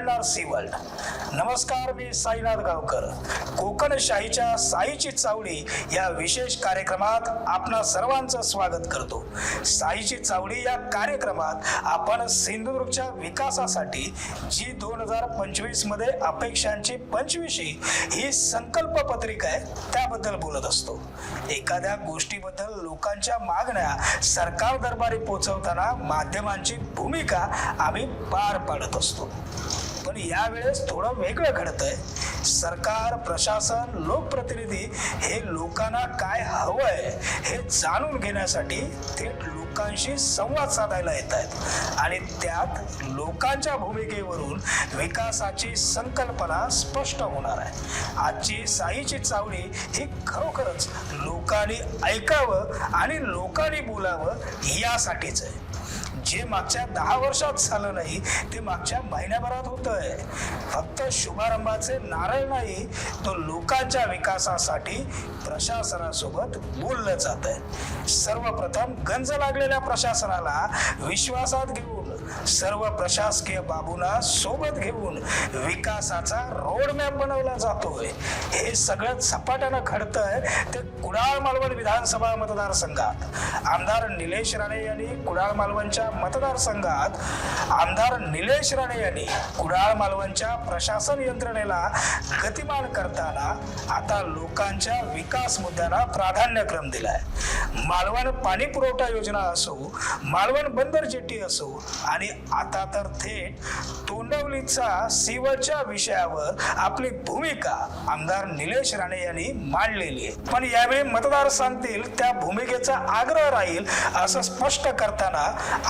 जाणणार C world नमस्कार मी साईनाथ गावकर. कोकणशाहीच्या साईची चावडी या विशेष कार्यक्रमात आपणा सर्वांचं स्वागत करतो. साईची चावडी या कार्यक्रमात आपण सिंधुदुर्गच्या विकासासाठी जी दोन हजार पंचवीसमध्ये अपेक्षांची पंचवीशी ही संकल्प पत्रिका आहे त्याबद्दल बोलत असतो. एखाद्या गोष्टीबद्दल लोकांच्या मागण्या सरकार दरबारी पोहोचवताना माध्यमांची भूमिका आम्ही पार पाडत असतो. यावेळेस थोडं वेगळं घडतंय. सरकार प्रशासन लोकप्रतिनिधी हे लोकांना काय हवंय हे जाणून घेण्यासाठी थेट लोकांशी संवाद साधायला येत आहेत आणि त्यात लोकांच्या भूमिकेवरून विकासाची संकल्पना स्पष्ट होणार आहे. आजची साईची चावडी ही खरोखरच लोकांनी ऐकावं आणि लोकांनी बोलावं यासाठीच आहे. जे मागच्या दहा वर्षात झालं नाही ते मागच्या महिन्याभरात होतंय. फक्त शुभारंभाचे नारळ नाही तो लोकांच्या विकासासाठी प्रशासनासोबत बोललं जात आहे सर्वप्रथम गंज लागलेल्या प्रशासनाला विश्वासात घेऊन सर्व प्रशासकीय बाबूंना सोबत घेऊन विकासाचा रोडमॅप बनवला जातोय. हे सगळं झपाट्यानं घडतंय ते कुडाळ मालवण विधानसभा मतदारसंघात. आमदार निलेश राणे यांनी कुडाळ मालवणच्या मतदारसंघात आमदार निलेश राणे यांनी कुडाळ मालवणच्या प्रशासन यंत्रणेला गतिमान करताना आता लोकांच्या विकास मुद्द्यांना प्राधान्यक्रम दिलाय. मालवण पाणी पुरवठा योजना असो मालवण बंदर जेटी असो आणि आणि आता तर थेट तोंडवलीचा सीवरच्या विषयावर आपली भूमिका आमदार निलेश राणे यांनी मांडलेली आहे. पण यावेळी मतदार सांगतील त्या भूमिकेचा आग्रह राहील असं स्पष्ट करताना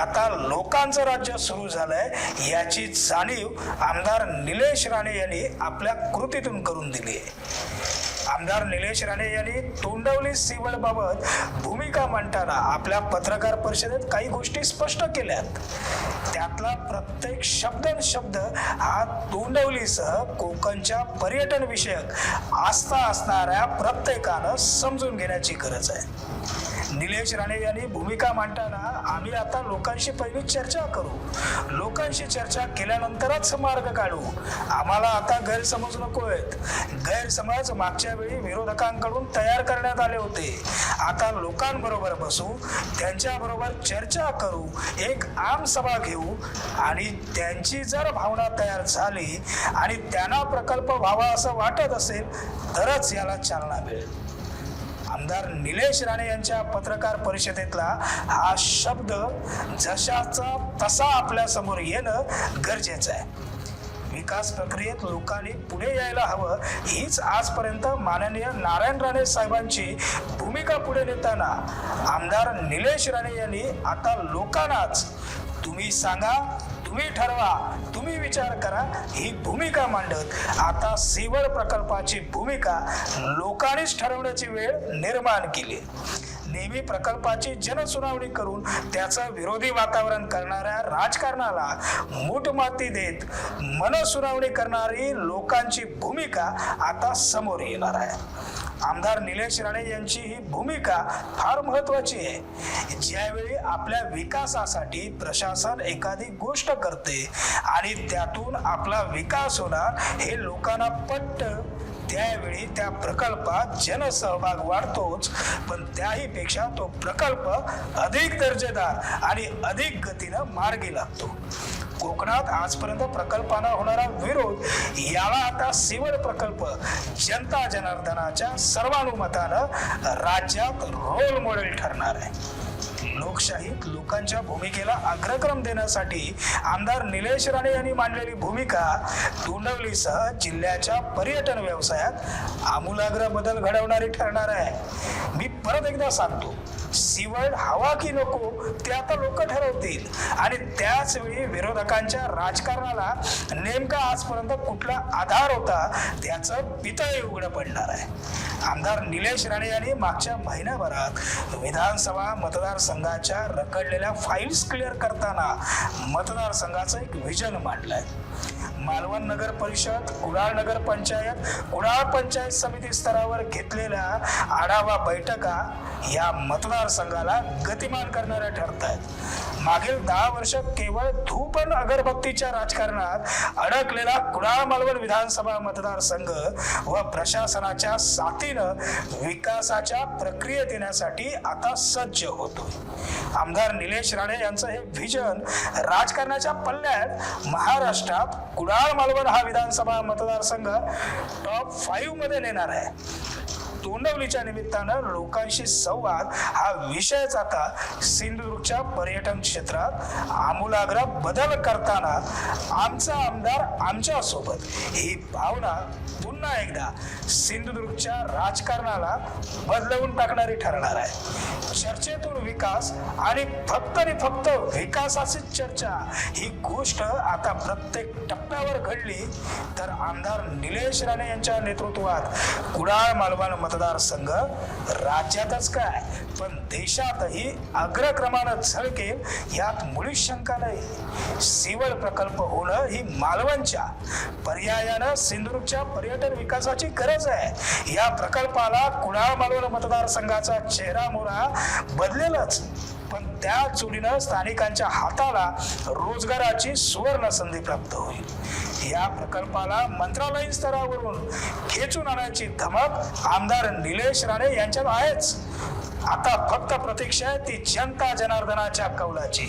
आता लोकांचं राज्य सुरू झालंय याची जाणीव आमदार निलेश राणे यांनी आपल्या कृतीतून करून दिली आहे. आमदार निलेश राणे यांनी तोंडवली बाबत भूमिका मांडताना आपल्या पत्रकार परिषदेत काही गोष्टी स्पष्ट केल्यात. त्यातला प्रत्येक शब्द शब्द हा तोंडवलीसह कोकणच्या पर्यटन विषयक आस्था असणाऱ्या प्रत्येकानं समजून घेण्याची गरज आहे. निलेश राणे यांनी भूमिका मांडताना आम्ही आता लोकांशी पहिली चर्चा करू. लोकांशी चर्चा केल्यानंतरच मार्ग काढू. आम्हाला आता गैरसमज नको आहेत गैरसमज मागच्या वेळी विरोधकांकडून तयार करण्यात आले होते. आता लोकांबरोबर बसू त्यांच्याबरोबर चर्चा करू एक आम सभा घेऊ आणि त्यांची जर भावना तयार झाली आणि त्यांना प्रकल्प व्हावा असं वाटत असेल तरच याला चालना मिळेल. आमदार निलेश राणे यांच्या पत्रकार परिषदेतला हा शब्द जशाचा तसा आपल्यासमोर येणं गरजेचं आहे. विकास प्रक्रियेत लोकांनी पुढे यायला हवं हीच आजपर्यंत माननीय नारायण राणे साहेबांची भूमिका पुढे नेताना आमदार निलेश राणे यांनी आता लोकांनाच तुम्ही सांगा तुम्ही ठरवा तुम्ही विचार करा ही भूमिका मांडत. आता सीवर प्रकल्पाची भूमिका लोकांनीच ठरवण्याची वेळ निर्माण केली. नेहमी प्रकल्पाची जनसुनावणी करून त्याचं विरोधी वातावरण करणाऱ्या राजकारणाला मूठमाती देत मनसुनावणी करणारी लोकांची भूमिका आता समोर येणार आहे. आमदार निलेश राणे यांची ही भूमिका फार महत्वाची आहे. ज्यावेळी आपल्या विकासासाठी प्रशासन एखादी गोष्ट करते आणि त्यातून आपला विकास होणार हे लोकांना पटतं त्यावेळी त्या प्रकल्पात जनसहभाग वाढतोच. पण त्याही पेक्षा तो प्रकल्प अधिक दर्जेदार आणि अधिक गतीनं मार्गी लागतो. कोकणात आजपर्यंत प्रकल्पांना होणारा विरोध याला आता सिवल प्रकल्प जनता जनार्दनाच्या सर्वानुमतानं राज्यात रोल मॉडेल ठरणार आहे. लोकशाहीत लोकांच्या भूमिकेला अग्रक्रम देण्यासाठी आमदार निलेश राणे यांनी मांडलेली भूमिका तोंडवलीसह जिल्ह्याच्या पर्यटन व्यवसायात आमूलाग्र बदल घडवणारी ठरणार आहे. मी परत एकदा सांगतो सीवर्ड हवा की नको ते आता लोक ठरवतील. आणि त्याच वेळी विरोधकांच्या राजकारणाला नेमका आजपर्यंत कुठला आधार होता त्याचं पितळ उघडं पडणार आहे. आमदार निलेश राणे यांनी मागच्या महिन्याभरात विधानसभा मतदारसंघाच्या रखडलेल्या फाईल्स क्लिअर करताना मतदारसंघाचं एक व्हिजन मांडलंय. मालवण नगर परिषद कुडाळ नगर पंचायत कुडाळ पंचायत समिती स्तरावर घेतलेल्या आढावा बैठका या मतदार मतदारसंघाला गतिमान करणाऱ्या ठरत आहेत मागील दहा वर्ष केवळ धूप आणि अगरबत्तीच्या राजकारणात अडकलेला कुडाळ मालवण विधानसभा मतदारसंघ व प्रशासनाच्या साथीनं विकासाच्या प्रक्रियेत येण्यासाठी आता सज्ज होतोय. आमदार निलेश राणे यांचं हे व्हिजन राजकारणाच्या पल्ल्यात महाराष्ट्रात कुडाळ मालवण हा विधानसभा मतदारसंघ टॉप फाईव्हमध्ये नेणार आहे. तोंडवलीच्या निमित्तानं लोकांशी संवाद हा विषयच आता सिंधुदुर्गच्या पर्यटन क्षेत्रात आमूलाग्र बदल करताना आमचा आमदार आमच्यासोबत ही भावना पुन्हा एकदा सिंधुदुर्गच्या राजकारणाला बदलवून टाकणारी ठरणार आहे. चर्चेतून विकास आणि फक्त आणि फक्त विकासाचीच चर्चा ही गोष्ट आता प्रत्येक टप्प्यावर घडली तर आमदार निलेश राणे यांच्या नेतृत्वात कुडाळ मालवण मतदारसंघ राज्यातच काय? पण देशातही अग्रक्रमानं झळकेल यात मुळीच शंका नाही. सिवळ प्रकल्प होणं ही मालवणच्या पर्यायानं सिंधुदुर्गच्या पर्यटन विकासाची गरज आहे. या प्रकल्पाला कुडाळ मालवण मतदारसंघाचा चेहरा मोरा बदलेलच. पण त्या जोडीनं स्थानिकांच्या हाताला रोजगाराची सुवर्ण संधी प्राप्त होईल. या प्रकल्पाला मंत्रालयीन स्तरावरून खेचून आणायची धमक आमदार निलेश राणे यांच्यात आहेच. आता फक्त प्रतीक्षा आहे ती जनता जनार्दनाच्या कौलाची.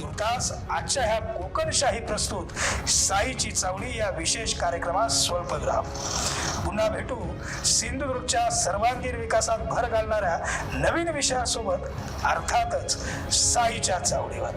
तुर्तास आजच्या ह्या कोकणशाही प्रस्तुत साईची चावडी या विशेष कार्यक्रमात स्वल्पग्राम. पुन्हा भेटू सिंधुदुर्गच्या सर्वांगीण विकासात भर घालणाऱ्या नवीन विषयासोबत अर्थातच साईच्या चावडीवर